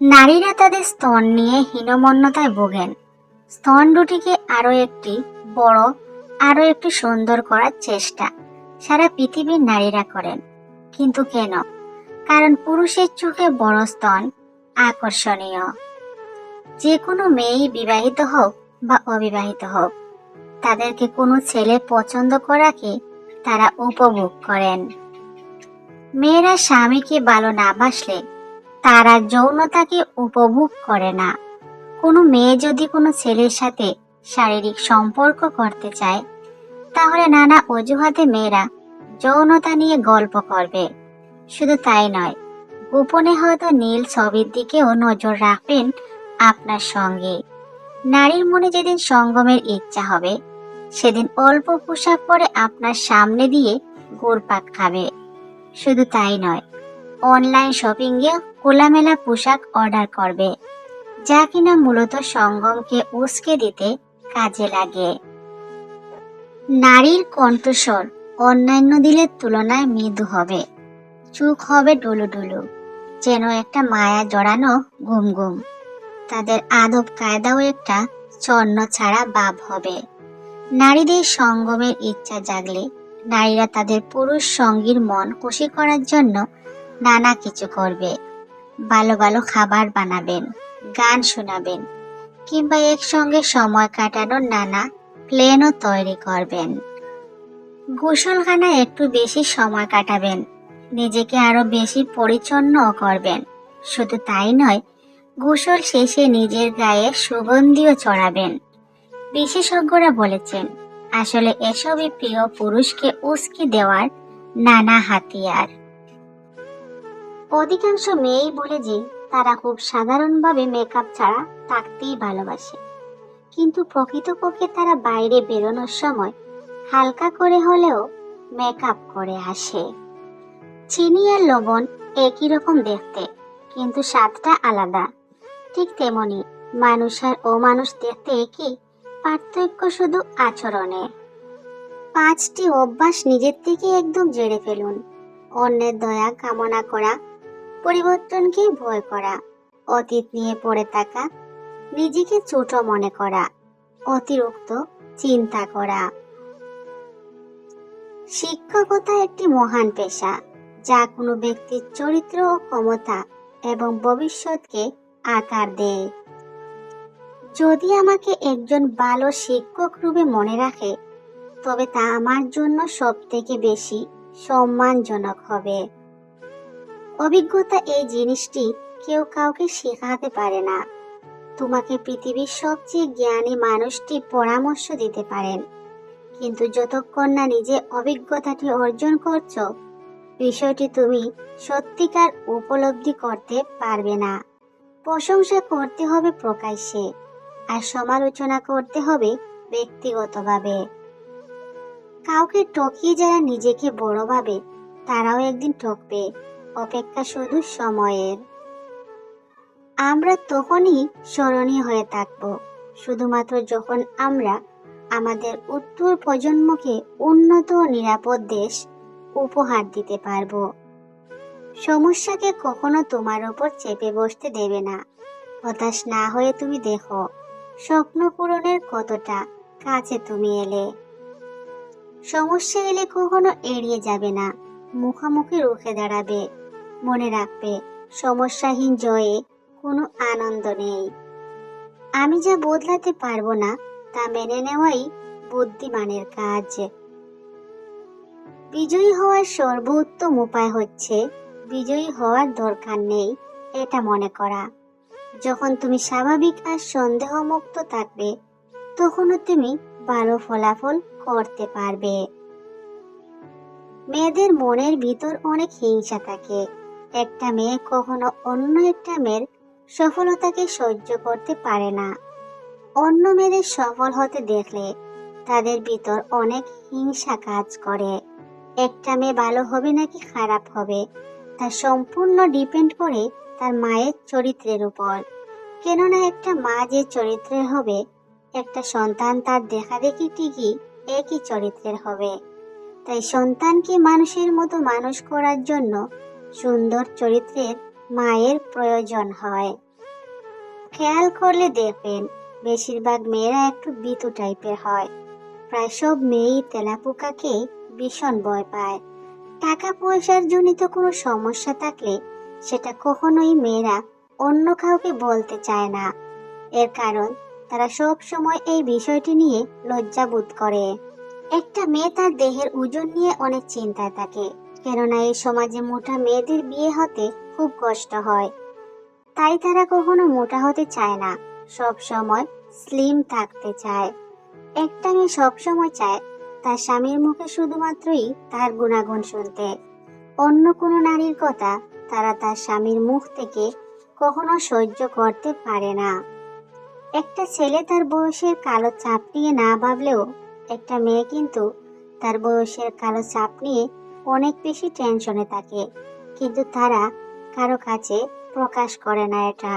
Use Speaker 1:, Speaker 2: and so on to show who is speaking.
Speaker 1: নারীরা তাদের স্তন নিয়ে হীনমন্যতায় ভোগেন। স্তন দুটিকে আরও একটি বড় আরও একটু সুন্দর করার চেষ্টা সারা পৃথিবীর নারীরা করেন। কিন্তু কেন? কারণ পুরুষের চোখে বড় স্তন আকর্ষণীয়। যে কোনো মেয়েই বিবাহিত হোক বা অবিবাহিত হোক, তাদেরকে কোনো ছেলে পছন্দ করাকে তারা উপভোগ করেন। মেয়েরা স্বামীকে ভালো না বাসলে তারা যৌনতাকে উপভোগ করে না। কোনো মেয়ে যদি কোনো ছেলের সাথে শারীরিক সম্পর্ক করতে চায়, তাহলে নানা অজুহাতে মেয়েরা যৌনতা নিয়ে গল্প করবে। শুধু তাই নয়, গোপনে হয়তো নীল ছবির দিকেও নজর রাখবেন আপনার সঙ্গে। নারীর মনে যেদিন সঙ্গমের ইচ্ছা হবে, সেদিন অল্প পোশাক পরে আপনার সামনে দিয়ে গোরপাক খাবে। শুধু তাই নয় অনলাইন শপিংয়ে খোলামেলা পোশাক অর্ডার করবে, যা কিনা মূলত সঙ্গমকে উস্কে দিতে কাজে লাগে। নারীর কণ্ঠস্বর অন্যান্য দিলের তুলনায় মৃদু হবে, চুখ হবে ডুলু ডুলু, যেন একটা মায়া জড়ানো ঘুম ঘুম তাদের আদব কায়দাও একটা চন্ন ছাড়া বাপ হবে। নারীদের সঙ্গমের ইচ্ছা জাগলে নারীরা তাদের পুরুষ সঙ্গীর মন খুশি করার জন্য নানা কিছু করবে। ভালো ভালো খাবার বানাবেন, গান শোনাবেন, কিংবা একসঙ্গে সময় কাটানোর নানা প্লেনও তৈরি করবেন। গোসলখানায় একটু বেশি সময় কাটাবেন, নিজেকে আরও বেশি পরিচ্ছন্নও করবেন। শুধু তাই নয়, গোসল শেষে নিজের গায়ে সুগন্ধিও চড়াবেন বিশেষজ্ঞরা বলেছেন, আসলে এসবই প্রিয় পুরুষকে উস্কি দেওয়ার নানা হাতিয়ার। অধিকাংশ মেয়েই বলে যে, তারা খুব সাধারণভাবে মেকআপ ছাড়া থাকতেই ভালোবাসে। কিন্তু প্রকৃতপক্ষে তারা বাইরে বেরোনোর সময় হালকা করে হলেও মেকআপ করে আসে। চিনি আর লবণ একই রকম দেখতে, কিন্তু স্বাদটা আলাদা। ঠিক তেমনি মানুষ আর অমানুষ দেখতে একই, পার্থক্য শুধু আচরণে। পাঁচটি অভ্যাস নিজের থেকে একদম জেড়ে ফেলুন। অন্যের দয়া কামনা করা পরিবর্তনকে ভয় করা, অতীত নিয়ে পড়ে থাকা, নিজেকে ছোট মনে করা, অতিরিক্ত চিন্তা করা। শিক্ষকতা একটি মহান পেশা, যা কোনো ব্যক্তির চরিত্র ও ক্ষমতা এবং ভবিষ্যৎকে আকার দেয়। যদি আমাকে একজন ভালো শিক্ষক রূপে মনে রাখে, তবে তা আমার জন্য সব থেকে বেশি সম্মানজনক হবে। অভিজ্ঞতা এই জিনিসটি কেউ কাউকে শেখাতে পারে না। তোমাকে পৃথিবীর সবচেয়ে জ্ঞানী মানুষটি পরামর্শ দিতে পারেন। কিন্তু যতক্ষণ না নিজে অভিজ্ঞতাটি অর্জন করছ, বিষয়টি তুমি সত্যিকার উপলব্ধি করতে পারবে না। প্রশংসা করতে হবে প্রকাশ্যে, আর সমালোচনা করতে হবে ব্যক্তিগতভাবে। কাউকে টকিয়ে যারা নিজেকে বড় ভাবে, তারাও একদিন ঠকবে। অপেক্ষা শুধু সময়ের। আমরা তখনই স্মরণীয় হয়ে থাকব, শুধুমাত্র যখন আমরা আমাদের উত্তর প্রজন্মকে উন্নত ও নিরাপদ দেশ উপহার দিতে পারব। সমস্যাকে কখনো তোমার ওপর চেপে বসতে দেবে না। হতাশ না হয়ে তুমি দেখো, স্বপ্ন পূরণের কতটা কাছে তুমি এলে। সমস্যা এলে কখনো এড়িয়ে যাবে না, মুখোমুখি রুখে দাঁড়াবে। মনে রাখবে, সমস্যাহীন জয়ে কোনো আনন্দ নেই। আমি যা বদলাতে পারব না, তা মেনে নেওয়াই বুদ্ধিমানের কাজ। বিজয়ী হওয়ার সর্বোত্তম উপায় হচ্ছে, বিজয়ী হওয়ার দরকার নেই, এটা মনে করা। যখন তুমি স্বাভাবিক আর সন্দেহমুক্ত থাকবে, তখনও তুমি ভালো ফলাফল করতে পারবে। মেয়েদের মনের ভিতর অনেক হিংসা থাকে একটা মেয়ে কখনো অন্য একটা মেয়ের সফলতাকে সহ্য করতে পারে না। অন্য মেয়েদের সফল হতে দেখলে তাদের ভিতর অনেক হিংসা কাজ করে। একটা মেয়ে ভালো হবে নাকি খারাপ হবে, তা সম্পূর্ণ ডিপেন্ড করে তার মায়ের চরিত্রের উপর। কেননা একটা মা যে চরিত্রের হবে, একটা সন্তান তার দেখা দেখি ঠিকই একই চরিত্রের হবে। তাই সন্তানকে মানুষের মতো মানুষ করার জন্য সুন্দর চরিত্রের মায়ের প্রয়োজন হয়। খেয়াল করলে দেখবেন, বেশিরভাগ মেয়েরা একটু বিতু টাইপের হয়। প্রায় সব মেয়েই তেলাপোকাকে ভীষণ ভয় পায়। টাকা পয়সার জনিত কোনো সমস্যা থাকলে সেটা কখনোই মেয়েরা অন্য কাউকে বলতে চায় না। এর কারণ, তারা সব সময় এই বিষয়টি নিয়ে লজ্জাবোধ করে। একটা মেয়ে তার দেহের ওজন নিয়ে অনেক চিন্তায় থাকে। কেননা এই সমাজে মোটা মেয়েদের বিয়ে হতে খুব কষ্ট হয়। তাই তারা কখনো মোটা হতে চায় না, সব সময় স্লিম থাকতে চায়। একটা মেয়ে সব সময় চায় তার স্বামীর মুখে শুধুমাত্রই তার গুণাগুণ শুনতে। অন্য কোনো নারীর কথা তারা তার স্বামীর মুখ থেকে কখনো সহ্য করতে পারে না। একটা ছেলে তার বয়সের কালো চাপ নিয়ে না ভাবলেও একটা মেয়ে কিন্তু তার বয়সের কালো চাপ নিয়ে অনেক বেশি টেনশনে থাকে। কিন্তু তারা কারও কাছে প্রকাশ করে না এটা।